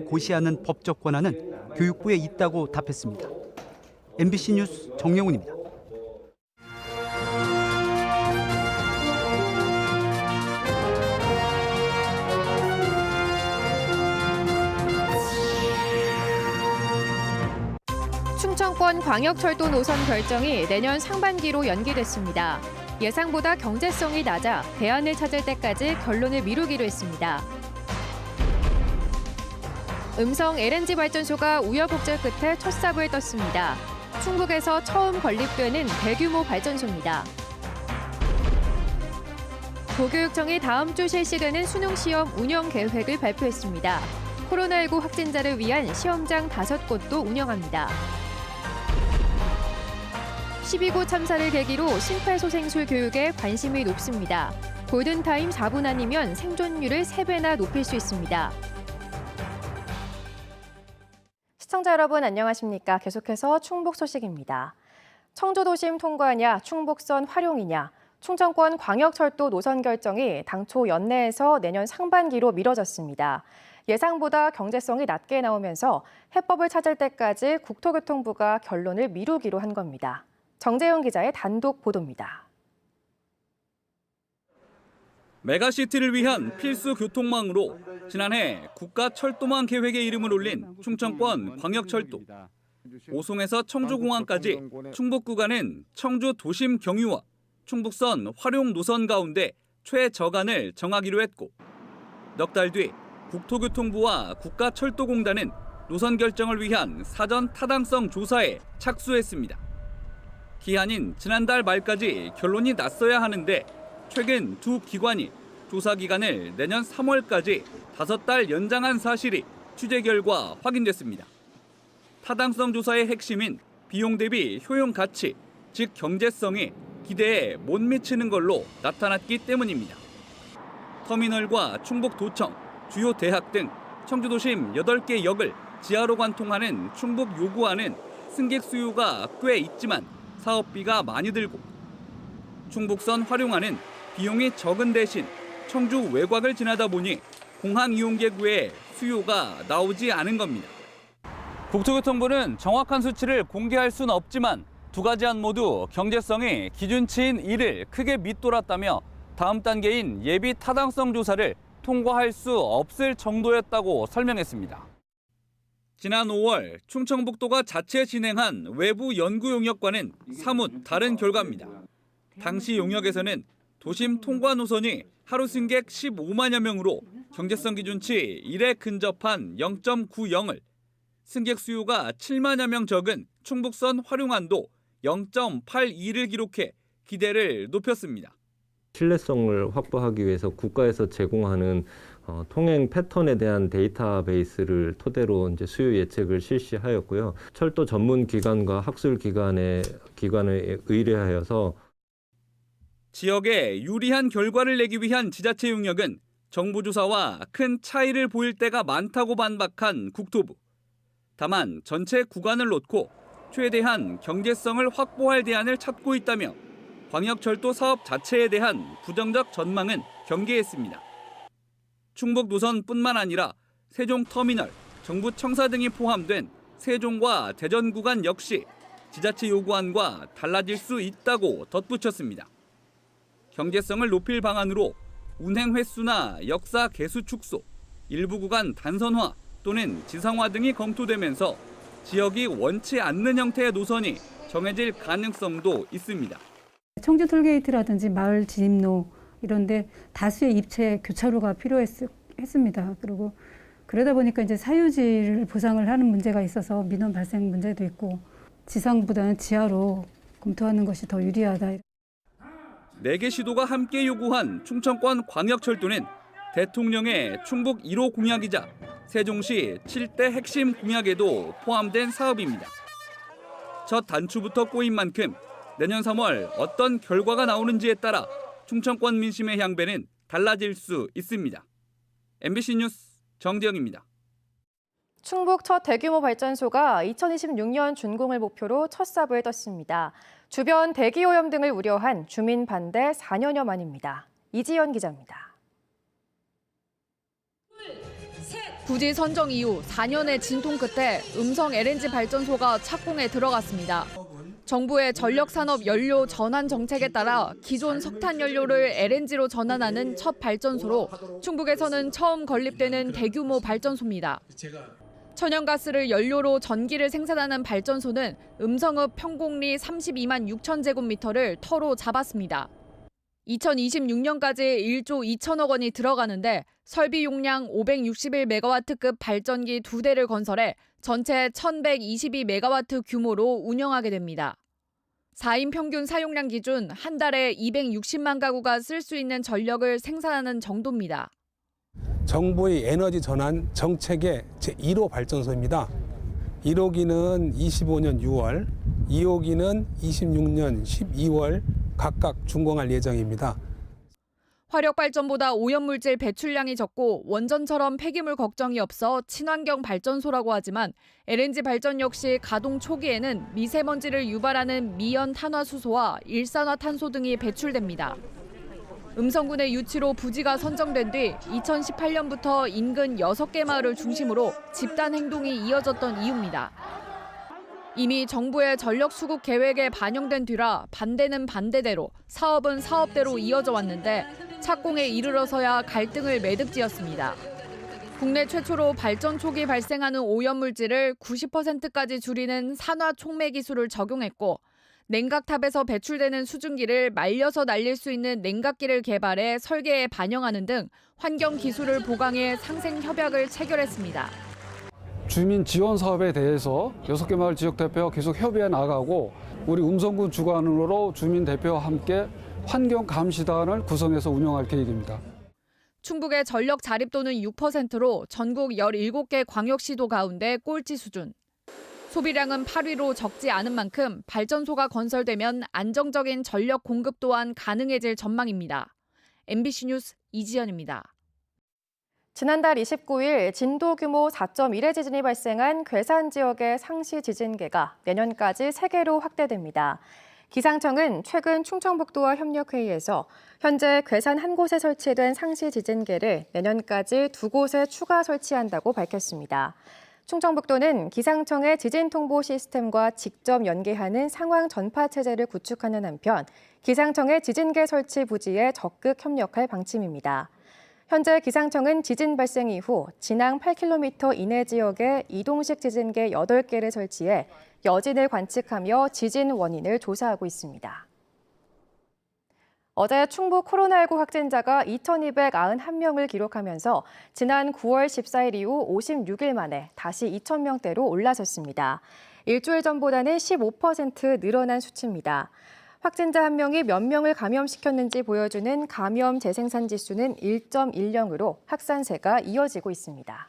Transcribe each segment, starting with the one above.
고시하는 법적 권한은 교육부에 있다고 답했습니다. MBC 뉴스 정영훈입니다. 충청권 광역철도 노선 결정이 내년 상반기로 연기됐습니다. 예상보다 경제성이 낮아 대안을 찾을 때까지 결론을 미루기로 했습니다. 음성 LNG 발전소가 우여곡절 끝에 첫 삽을 떴습니다. 충북에서 처음 건립되는 대규모 발전소입니다. 도교육청이 다음 주 실시되는 수능 시험 운영 계획을 발표했습니다. 코로나19 확진자를 위한 시험장 다섯 곳도 운영합니다. 12구 참사를 계기로 심폐소생술 교육에 관심이 높습니다. 골든타임 4분 안이면 생존율을 3배나 높일 수 있습니다. 시청자 여러분 안녕하십니까? 계속해서 충북 소식입니다. 청주도심 통과냐, 충북선 활용이냐, 충청권 광역철도 노선 결정이 당초 연내에서 내년 상반기로 미뤄졌습니다. 예상보다 경제성이 낮게 나오면서 해법을 찾을 때까지 국토교통부가 결론을 미루기로 한 겁니다. 정재영 기자의 단독 보도입니다. 메가시티를 위한 필수 교통망으로 지난해 국가 철도망 계획에 이름을 올린 충청권 광역철도. 오송에서 청주공항까지 충북 구간은 청주 도심 경유와 충북선 활용 노선 가운데 최저간을 정하기로 했고 넉 달 뒤 국토교통부와 국가철도공단은 노선 결정을 위한 사전 타당성 조사에 착수했습니다. 기한인 지난달 말까지 결론이 났어야 하는데 최근 두 기관이 조사 기간을 내년 3월까지 다섯 달 연장한 사실이 취재 결과 확인됐습니다. 타당성 조사의 핵심인 비용 대비 효용 가치, 즉 경제성이 기대에 못 미치는 걸로 나타났기 때문입니다. 터미널과 충북 도청, 주요 대학 등 청주도심 8개 역을 지하로 관통하는 충북 요구안은 승객 수요가 꽤 있지만 사업비가 많이 들고 충북선 활용하는 비용이 적은 대신 청주 외곽을 지나다 보니 공항 이용객 외에 수요가 나오지 않은 겁니다. 국토교통부는 정확한 수치를 공개할 수는 없지만 두 가지 안 모두 경제성이 기준치인 1을 크게 밑돌았다며 다음 단계인 예비 타당성 조사를 통과할 수 없을 정도였다고 설명했습니다. 지난 5월 충청북도가 자체 진행한 외부 연구 용역과는 사뭇 다른 결과입니다. 당시 용역에서는 도심 통과 노선이 하루 승객 15만여 명으로 경제성 기준치 1에 근접한 0.90을 승객 수요가 7만여 명 적은 충북선 활용안도 0.82를 기록해 기대를 높였습니다. 신뢰성을 확보하기 위해서 국가에서 제공하는 어, 통행 패턴에 대한 데이터베이스를 토대로 이제 수요 예측을 실시하였고요. 철도 전문 기관과 학술 기관의 기관을 의뢰하여서 지역에 유리한 결과를 내기 위한 지자체 용역은 정부 조사와 큰 차이를 보일 때가 많다고 반박한 국토부. 다만 전체 구간을 놓고 최대한 경제성을 확보할 대안을 찾고 있다며 광역철도 사업 자체에 대한 부정적 전망은 경계했습니다. 충북 노선뿐만 아니라 세종 터미널, 정부 청사 등이 포함된 세종과 대전 구간 역시 지자체 요구안과 달라질 수 있다고 덧붙였습니다. 경제성을 높일 방안으로 운행 횟수나 역사 개수 축소, 일부 구간 단선화 또는 지상화 등이 검토되면서 지역이 원치 않는 형태의 노선이 정해질 가능성도 있습니다. 청주 톨게이트라든지 마을 진입로 이런데 다수의 입체 교차로가 필요했습니다. 그리고 그러다 보니까 이제 사유지를 보상을 하는 문제가 있어서 민원 발생 문제도 있고 지상보다는 지하로 검토하는 것이 더 유리하다. 네개 시도가 함께 요구한 충청권 광역철도는 대통령의 충북 1호 공약이자 세종시 7대 핵심 공약에도 포함된 사업입니다. 첫 단추부터 꼬인 만큼 내년 3월 어떤 결과가 나오는지에 따라 충청권 민심의 향배는 달라질 수 있습니다. MBC 뉴스 정재영입니다. 충북 첫 대규모 발전소가 2026년 준공을 목표로 첫 삽을 떴습니다. 주변 대기 오염 등을 우려한 주민 반대 4년여 만입니다. 이지연 기자입니다. 셋. 부지 선정 이후 4년의 진통 끝에 음성 LNG 발전소가 착공에 들어갔습니다. 정부의 전력산업 연료 전환 정책에 따라 기존 석탄 연료를 LNG로 전환하는 첫 발전소로 충북에서는 처음 건립되는 대규모 발전소입니다. 천연가스를 연료로 전기를 생산하는 발전소는 음성읍 평공리 32만 6천 제곱미터를 터로 잡았습니다. 2026년까지 1조 2천억 원이 들어가는데 설비 용량 561메가와트급 발전기 두 대를 건설해 전체 1122메가와트 규모로 운영하게 됩니다. 4인 평균 사용량 기준 한 달에 260만 가구가 쓸 수 있는 전력을 생산하는 정도입니다. 정부의 에너지 전환 정책의 제1호 발전소입니다. 1호기는 25년 6월, 2호기는 26년 12월 각각 준공할 예정입니다. 화력 발전보다 오염물질 배출량이 적고 원전처럼 폐기물 걱정이 없어 친환경 발전소라고 하지만 LNG 발전 역시 가동 초기에는 미세먼지를 유발하는 미연 탄화수소와 일산화탄소 등이 배출됩니다. 음성군의 유치로 부지가 선정된 뒤 2018년부터 인근 6개 마을을 중심으로 집단 행동이 이어졌던 이유입니다. 이미 정부의 전력 수급 계획에 반영된 뒤라 반대는 반대대로 사업은 사업대로 이어져 왔는데 착공에 이르러서야 갈등을 매듭지었습니다. 국내 최초로 발전 초기 발생하는 오염물질을 90%까지 줄이는 산화 촉매 기술을 적용했고 냉각탑에서 배출되는 수증기를 말려서 날릴 수 있는 냉각기를 개발해 설계에 반영하는 등 환경 기술을 보강해 상생 협약을 체결했습니다. 주민 지원 사업에 대해서 여섯 개 마을 지역 대표와 계속 협의해 나가고 우리 음성군 주관으로 주민 대표와 함께 환경 감시단을 구성해서 운영할 계획입니다. 충북의 전력 자립도는 6%로 전국 17개 광역시도 가운데 꼴찌 수준. 소비량은 8위로 적지 않은 만큼 발전소가 건설되면 안정적인 전력 공급 또한 가능해질 전망입니다. MBC 뉴스 이지연입니다. 지난달 29일 진도 규모 4.1의 지진이 발생한 괴산 지역의 상시 지진계가 내년까지 3개로 확대됩니다. 기상청은 최근 충청북도와 협력회의에서 현재 괴산 한 곳에 설치된 상시 지진계를 내년까지 두 곳에 추가 설치한다고 밝혔습니다. 충청북도는 기상청의 지진 통보 시스템과 직접 연계하는 상황 전파 체제를 구축하는 한편 기상청의 지진계 설치 부지에 적극 협력할 방침입니다. 현재 기상청은 지진 발생 이후 진앙 8km 이내 지역에 이동식 지진계 8개를 설치해 여진을 관측하며 지진 원인을 조사하고 있습니다. 어제 충북 코로나19 확진자가 2,291명을 기록하면서 지난 9월 14일 이후 56일 만에 다시 2,000명대로 올라섰습니다. 일주일 전보다는 15% 늘어난 수치입니다. 확진자 한 명이 몇 명을 감염시켰는지 보여주는 감염 재생산 지수는 1.10으로 확산세가 이어지고 있습니다.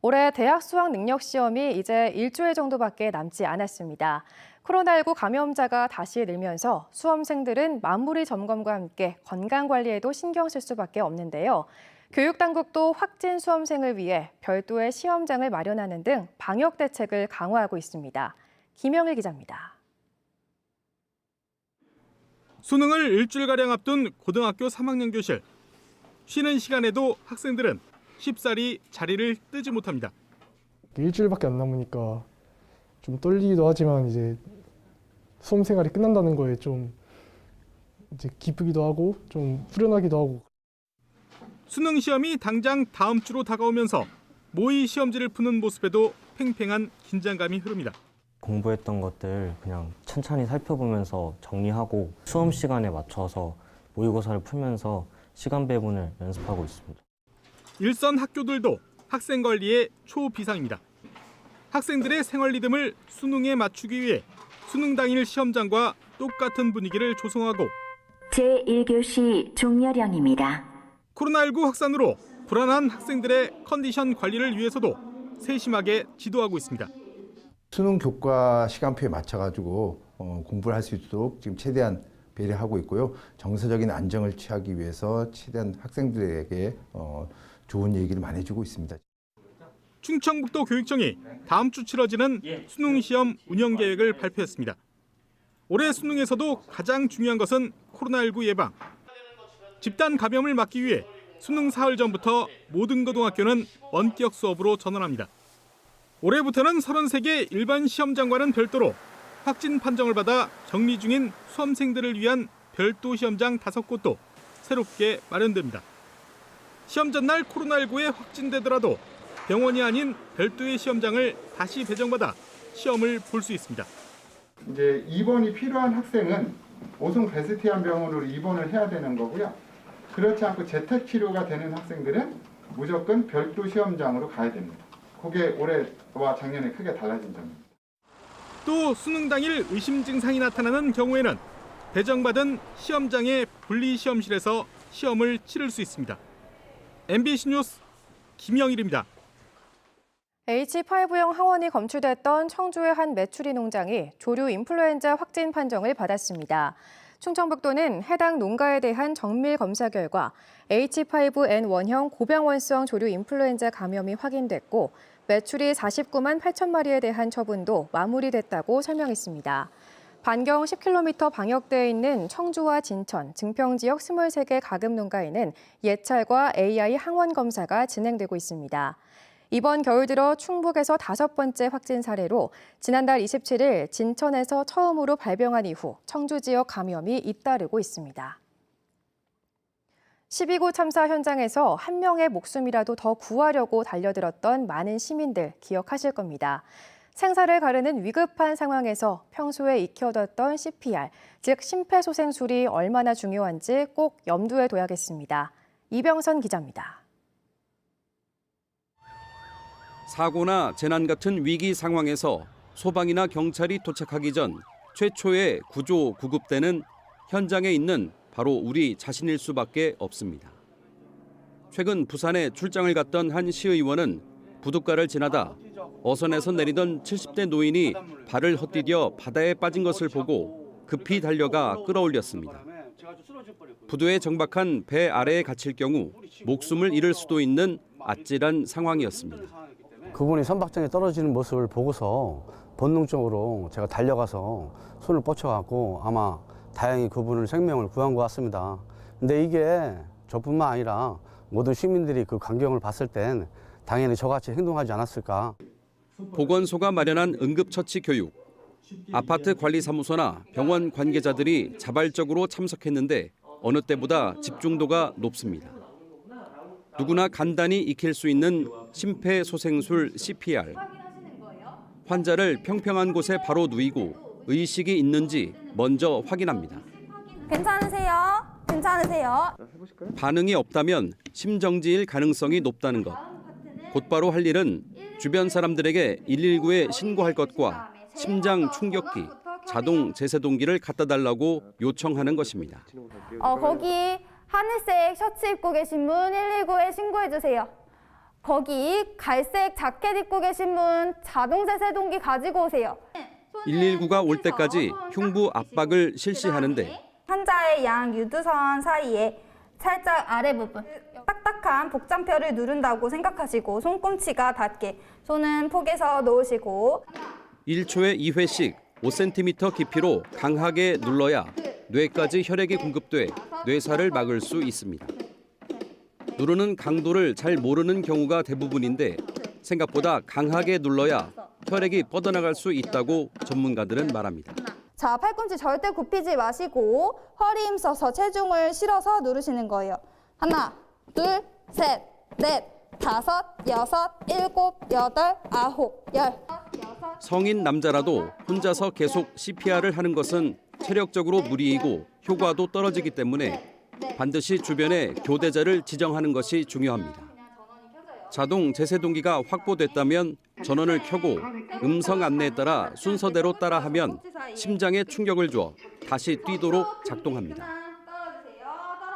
올해 대학 수학 능력 시험이 이제 일주일 정도밖에 남지 않았습니다. 코로나19 감염자가 다시 늘면서 수험생들은 마무리 점검과 함께 건강 관리에도 신경 쓸 수밖에 없는데요. 교육당국도 확진 수험생을 위해 별도의 시험장을 마련하는 등 방역 대책을 강화하고 있습니다. 김영일 기자입니다. 수능을 일주일가량 앞둔 고등학교 3학년 교실. 쉬는 시간에도 학생들은 쉽사리 자리를 뜨지 못합니다. 일주일밖에 안 남으니까 좀 떨리기도 하지만 이제 수험 생활이 끝난다는 거에 좀 이제 기쁘기도 하고 좀 후련하기도 하고 수능 시험이 당장 다음 주로 다가오면서 모의 시험지를 푸는 모습에도 팽팽한 긴장감이 흐릅니다. 공부했던 것들 그냥 천천히 살펴보면서 정리하고 수험 시간에 맞춰서 모의고사를 풀면서 시간 배분을 연습하고 있습니다. 일선 학교들도 학생 관리에 초비상입니다. 학생들의 생활 리듬을 수능에 맞추기 위해 수능 당일 시험장과 똑같은 분위기를 조성하고 제1교시 종려령입니다. 코로나19 확산으로 불안한 학생들의 컨디션 관리를 위해서도 세심하게 지도하고 있습니다. 수능 교과 시간표에 맞춰가지고 어, 공부를 할 수 있도록 지금 최대한 배려하고 있고요. 정서적인 안정을 취하기 위해서 최대한 학생들에게 어, 좋은 얘기를 많이 해주고 있습니다. 충청북도 교육청이 다음 주 치러지는 수능 시험 운영 계획을 발표했습니다. 올해 수능에서도 가장 중요한 것은 코로나19 예방. 집단 감염을 막기 위해 수능 사흘 전부터 모든 고등학교는 원격 수업으로 전환합니다. 올해부터는 33개 일반 시험장과는 별도로 확진 판정을 받아 격리 중인 수험생들을 위한 별도 시험장 5곳도 새롭게 마련됩니다. 시험 전날 코로나19에 확진되더라도 병원이 아닌 별도의 시험장을 다시 배정받아 시험을 볼 수 있습니다. 이제 입원이 필요한 학생은 오송 베스티안 병원으로 입원을 해야 되는 거고요. 그렇지 않고 재택 치료가 되는 학생들은 무조건 별도 시험장으로 가야 됩니다. 그게 올해와 작년에 크게 달라진 점입니다. 또 수능 당일 의심 증상이 나타나는 경우에는 배정받은 시험장의 분리 시험실에서 시험을 치를 수 있습니다. MBC 뉴스 김영일입니다. H5형 항원이 검출됐던 청주의 한 메추리 농장이 조류 인플루엔자 확진 판정을 받았습니다. 충청북도는 해당 농가에 대한 정밀 검사 결과 H5N1형 고병원성 조류 인플루엔자 감염이 확인됐고 메추리 49만 8천 마리에 대한 처분도 마무리됐다고 설명했습니다. 반경 10km 방역대에 있는 청주와 진천, 증평 지역 23개 가금 농가에는 예찰과 AI 항원 검사가 진행되고 있습니다. 이번 겨울 들어 충북에서 다섯 번째 확진 사례로 지난달 27일 진천에서 처음으로 발병한 이후 청주 지역 감염이 잇따르고 있습니다. 12구 참사 현장에서 한 명의 목숨이라도 더 구하려고 달려들었던 많은 시민들 기억하실 겁니다. 생사를 가르는 위급한 상황에서 평소에 익혀뒀던 CPR, 즉 심폐소생술이 얼마나 중요한지 꼭 염두에 둬야겠습니다. 이병선 기자입니다. 사고나 재난 같은 위기 상황에서 소방이나 경찰이 도착하기 전 최초의 구조 구급대는 현장에 있는 바로 우리 자신일 수밖에 없습니다. 최근 부산에 출장을 갔던 한 시의원은 부둣가를 지나다 어선에서 내리던 70대 노인이 발을 헛디뎌 바다에 빠진 것을 보고 급히 달려가 끌어올렸습니다. 부두에 정박한 배 아래에 갇힐 경우 목숨을 잃을 수도 있는 아찔한 상황이었습니다. 그분이 선박장에 떨어지는 모습을 보고서 본능적으로 제가 달려가서 손을 뻗쳐갖고 아마 다행히 그분을 생명을 구한 것 같습니다. 근데 이게 저뿐만 아니라 모든 시민들이 그 광경을 봤을 땐 당연히 저같이 행동하지 않았을까. 보건소가 마련한 응급처치 교육, 아파트 관리사무소나 병원 관계자들이 자발적으로 참석했는데 어느 때보다 집중도가 높습니다. 누구나 간단히 익힐 수 있는 심폐소생술 CPR. 환자를 평평한 곳에 바로 누이고 의식이 있는지 먼저 확인합니다. 괜찮으세요? 괜찮으세요? 반응이 없다면 심정지일 가능성이 높다는 것. 곧바로 할 일은 주변 사람들에게 119에 신고할 것과 심장 충격기, 자동 제세동기를 갖다 달라고 요청하는 것입니다. 어, 거기 하늘색 셔츠 입고 계신 분 119에 신고해 주세요. 거기 갈색 자켓 입고 계신 분 자동 제세동기 가지고 오세요. 119가 올 때까지 흉부 압박을 실시하는데 환자의 양 유두선 사이에 살짝 아래 부분 딱딱한 복장표를 누른다고 생각하시고 손꿈치가 닿게 손은 폭에서 놓으시고 1초에 2회씩 5cm 깊이로 강하게 눌러야 뇌까지 혈액이 공급돼 뇌사를 막을 수 있습니다. 누르는 강도를 잘 모르는 경우가 대부분인데 생각보다 강하게 눌러야 혈액이 뻗어나갈 수 있다고 전문가들은 말합니다. 자 팔꿈치 절대 굽히지 마시고 허리 힘써서 체중을 실어서 누르시는 거예요. 하나, 둘, 셋, 넷, 다섯, 여섯, 일곱, 여덟, 아홉, 열. 성인 남자라도 혼자서 계속 CPR을 하는 것은 체력적으로 무리이고 효과도 떨어지기 때문에 반드시 주변에 교대자를 지정하는 것이 중요합니다. 자동 제세동기가 확보됐다면 전원을 켜고 음성 안내에 따라 순서대로 따라하면 심장에 충격을 줘 다시 뛰도록 작동합니다.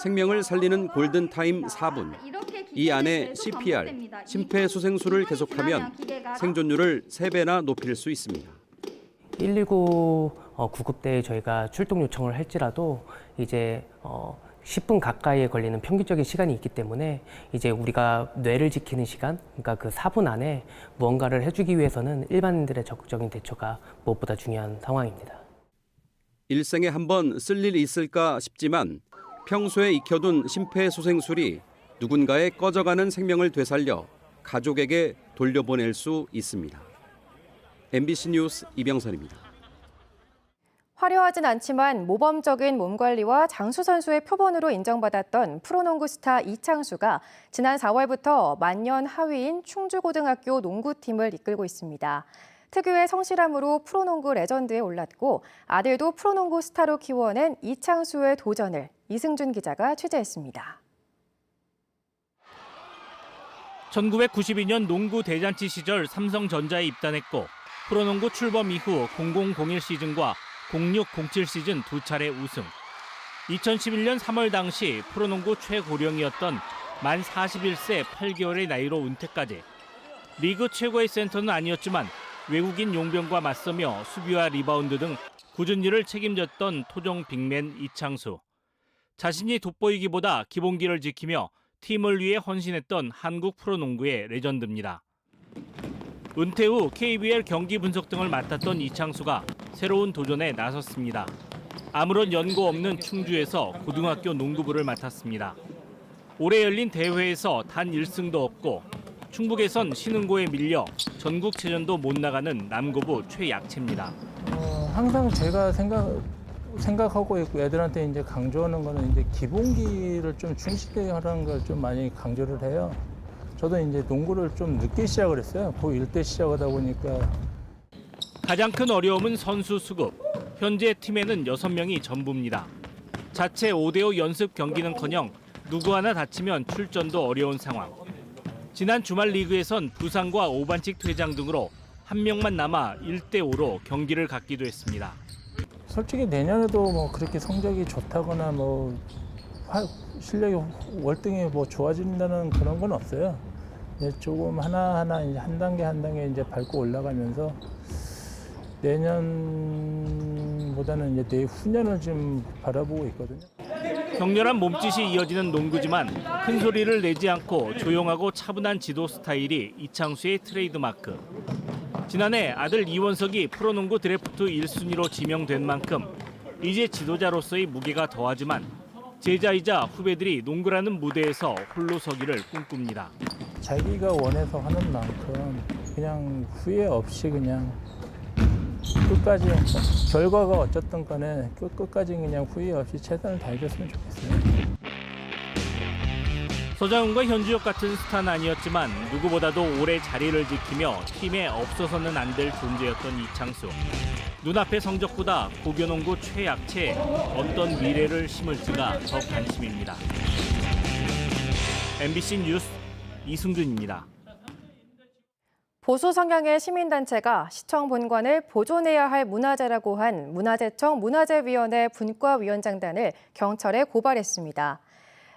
생명을 살리는 골든 타임 4분. 이 안에 CPR, 심폐소생술을 계속하면 생존율을 3배나 높일 수 있습니다. 119 어, 구급대에 저희가 출동 요청을 할지라도 이제 어, 10분 가까이에 걸리는 평균적인 시간이 있기 때문에 이제 우리가 뇌를 지키는 시간, 그러니까 그 4분 안에 무언가를 해주기 위해서는 일반인들의 적극적인 대처가 무엇보다 중요한 상황입니다. 일생에 한 번 쓸 일이 있을까 싶지만 평소에 익혀둔 심폐소생술이 누군가의 꺼져가는 생명을 되살려 가족에게 돌려보낼 수 있습니다. MBC 뉴스 이병선입니다. 화려하진 않지만 모범적인 몸 관리와 장수 선수의 표본으로 인정받았던 프로농구 스타 이창수가 지난 4월부터 만년 하위인 충주고등학교 농구팀을 이끌고 있습니다. 특유의 성실함으로 프로농구 레전드에 올랐고 아들도 프로농구 스타로 키워낸 이창수의 도전을 이승준 기자가 취재했습니다. 1992년 농구 대잔치 시절 삼성전자에 입단했고 프로농구 출범 이후 0001 시즌과 0607 시즌 두 차례 우승. 2011년 3월 당시 프로농구 최고령이었던 만 41세 8개월의 나이로 은퇴까지. 리그 최고의 센터는 아니었지만 외국인 용병과 맞서며 수비와 리바운드 등 굳은 일을 책임졌던 토종 빅맨 이창수. 자신이 돋보이기보다 기본기를 지키며 팀을 위해 헌신했던 한국 프로농구의 레전드입니다. 은퇴 후 KBL 경기 분석 등을 맡았던 이창수가 새로운 도전에 나섰습니다. 아무런 연고 없는 충주에서 고등학교 농구부를 맡았습니다. 올해 열린 대회에서 단 1승도 없고 충북에선 신흥고에 밀려 전국체전도 못 나가는 남고부 최약체입니다. 어, 항상 제가 생각 생각하고 있고 애들한테 이제 강조하는 거는 이제 기본기를 좀 충실히 하라는 걸 좀 많이 강조를 해요. 저도 이제 농구를 좀 늦게 시작을 했어요. 고1 때 시작하다 보니까 가장 큰 어려움은 선수 수급. 현재 팀에는 6명이 전부입니다. 자체 5대5 연습 경기는커녕 누구 하나 다치면 출전도 어려운 상황. 지난 주말 리그에선 부상과 오반칙 퇴장 등으로 한 명만 남아 1대5로 경기를 갖기도 했습니다. 솔직히 내년에도 뭐 그렇게 성적이 좋다거나 뭐 화- 실력이 월등히 뭐 좋아진다는 그런 건 없어요. 이제 조금 하나하나 한 단계 한 단계 이제 밟고 올라가면서 내년보다는 이제 내후년을 좀 바라보고 있거든요. 격렬한 몸짓이 이어지는 농구지만 큰 소리를 내지 않고 조용하고 차분한 지도 스타일이 이창수의 트레이드마크. 지난해 아들 이원석이 프로농구 드래프트 1순위로 지명된 만큼 이제 지도자로서의 무게가 더하지만 제자이자 후배들이 농구라는 무대에서 홀로 서기를 꿈꿉니다. 자기가 원해서 하는 만큼 그냥 후회 없이 그냥 끝까지 결과가 어쨌든 간에 끝, 끝까지 그냥 후회 없이 최선을 다해줬으면 좋겠어요. 서장훈과 현주혁 같은 스타는 아니었지만 누구보다도 오래 자리를 지키며 팀에 없어서는 안 될 존재였던 이창수. 눈앞의 성적보다 고교농구 최약체에 어떤 미래를 심을지가 더 관심입니다. MBC 뉴스 이승준입니다. 보수 성향의 시민단체가 시청 본관을 보존해야 할 문화재라고 한 문화재청 문화재위원회 분과위원장단을 경찰에 고발했습니다.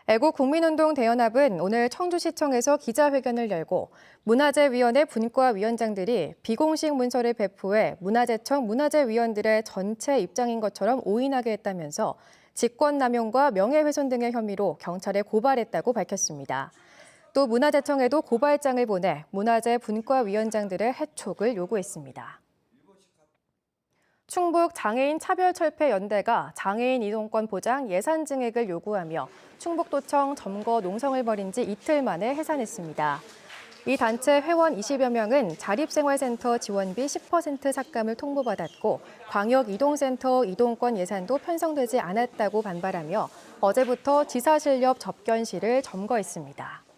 애국 국민운동 대연합은 오늘 청주시청에서 기자회견을 열고 문화재위원회 분과위원장들이 비공식 문서를 배포해 문화재청 문화재위원들의 전체 입장인 것처럼 오인하게 했다면서 직권남용과 명예훼손 등의 혐의로 경찰에 고발했다고 밝혔습니다. 또 문화재청에도 고발장을 보내 문화재 분과위원장들의 해촉을 요구했습니다. 충북 장애인 차별 철폐 연대가 장애인 이동권 보장 예산 증액을 요구하며 충북도청 점거 농성을 벌인 지 이틀 만에 해산했습니다. 이 단체 회원 20여 명은 자립생활센터 지원비 10% 삭감을 통보받았고 광역이동센터 이동권 예산도 편성되지 않았다고 반발하며 어제부터 지사실 옆 접견실을 점거했습니다.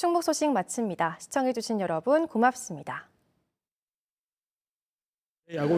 충북 소식 마칩니다. 시청해주신 여러분 고맙습니다. 야구